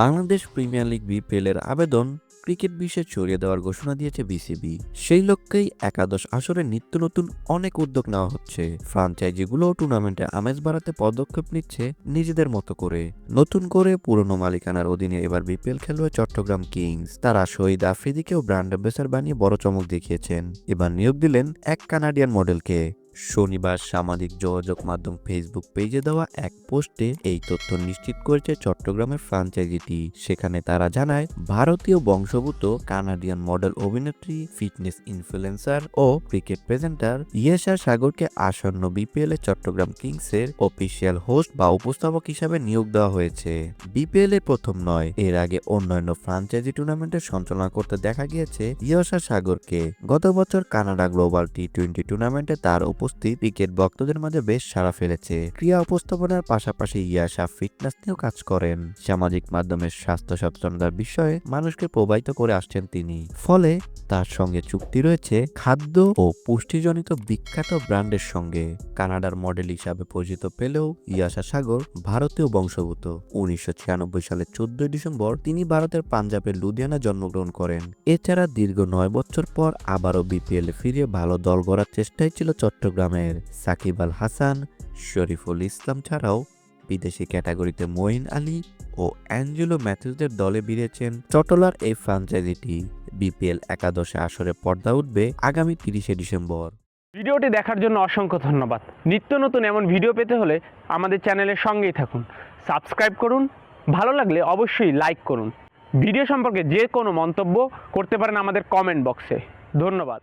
Bangladesh premier league BPL এর আবেদন cricket বিশ্বে ছড়িয়ে দেওয়ার ঘোষণা দিয়েছে বিসিবি। সেই লক্ষ্যেই একাদশ আসরে নিত্য নতুন অনেক উদ্যোগ নেওয়া হচ্ছে। ফ্রাঞ্চাইজিগুলো টুর্নামেন্টে আমেজ বাড়াতে পদক্ষেপ নিচ্ছে নিজেদের মতো করে। নতুন করে পুরনো মালিকানার অধীনে এবার বিপিএল খেলবে চট্টগ্রাম কিংস। তারা শহীদ আফ্রিদিকেও ব্র্যান্ড অ্যাম্বাসাডর বানিয়ে বড় চমক দেখিয়েছেন। এবার নিয়োগ দিলেন এক কানাডিয়ান মডেলকে। শনিবার সামাজিক যোগাযোগ মাধ্যম ফেসবুক পেজে দেওয়া এক পোস্টে এই তথ্য নিশ্চিত করেছে চট্টগ্রামের ফ্রাঞ্চাইজিটি সেখানে তারা জানায়, ভারতীয় বংশভূত কানাডিয়ান মডেল অভিনেত্রী ফিটনেস ইনফ্লুয়েন্সার ও ক্রিকেট প্রেজেন্টার ইয়েশা সাগরকে আসন্ন বিপিএল এ চট্টগ্রাম কিংসের অফিসিয়াল হোস্ট বা উপস্থাপক হিসাবে নিয়োগ দেওয়া হয়েছে। বিপিএল এর প্রথম নয়, এর আগে অন্যান্য ফ্রাঞ্চাইজি টুর্নামেন্টের সঞ্চালনা করতে দেখা গিয়েছে ইয়সা সাগরকে। গত বছর কানাডা গ্লোবাল টি টোয়েন্টি টুর্নামেন্টে তার উপস্থিত ক্রিকেট ভক্তদের মাঝে বেশ সাড়া ফেলেছে। ক্রিয়া উপস্থাপনার পাশাপাশি ইয়াশা ফিটনেস নিয়েও কাজ করেন। সামাজিক মাধ্যমে স্বাস্থ্য সচেতনতার বিষয়ে মানুষকে প্রবাহিত করে আসছেন তিনি। ফলে তার সঙ্গে চুক্তি রয়েছে খাদ্য ও পুষ্টিজনিত বিখ্যাত ব্র্যান্ডের সঙ্গে। কানাডার মডেল হিসাবে পরিচিত পেলেও ইয়াশা সাগর ভারতীয় বংশভূত উনিশশো সালে চোদ্দই ডিসেম্বর তিনি ভারতের পাঞ্জাবের লুধিয়ানা জন্মগ্রহণ করেন। এছাড়া দীর্ঘ নয় বছর পর আবারও বিপিএল ফিরে ভালো দল গড়ার চেষ্টাই ছিল চট্টগ্রামের সাকিব আল হাসান, শরীফুল ইসলাম ছাড়াও বিদেশি ক্যাটাগরিতে মঈন আলী ও অ্যাঞ্জেলো ম্যাথিউসদের দলে ভিড়েছেন চটলার এই ফ্রাঞ্চাইজিটি। বিপিএল একাদশে আসরে পর্দা উঠবে আগামী তিরিশে ডিসেম্বর। ভিডিওটি দেখার জন্য অসংখ্য ধন্যবাদ। নিত্য নতুন এমন ভিডিও পেতে হলে আমাদের চ্যানেলের সঙ্গেই থাকুন। সাবস্ক্রাইব করুন, ভালো লাগলে অবশ্যই লাইক করুন। ভিডিও সম্পর্কে যে কোনো মন্তব্য করতে পারেন আমাদের কমেন্ট বক্সে। ধন্যবাদ।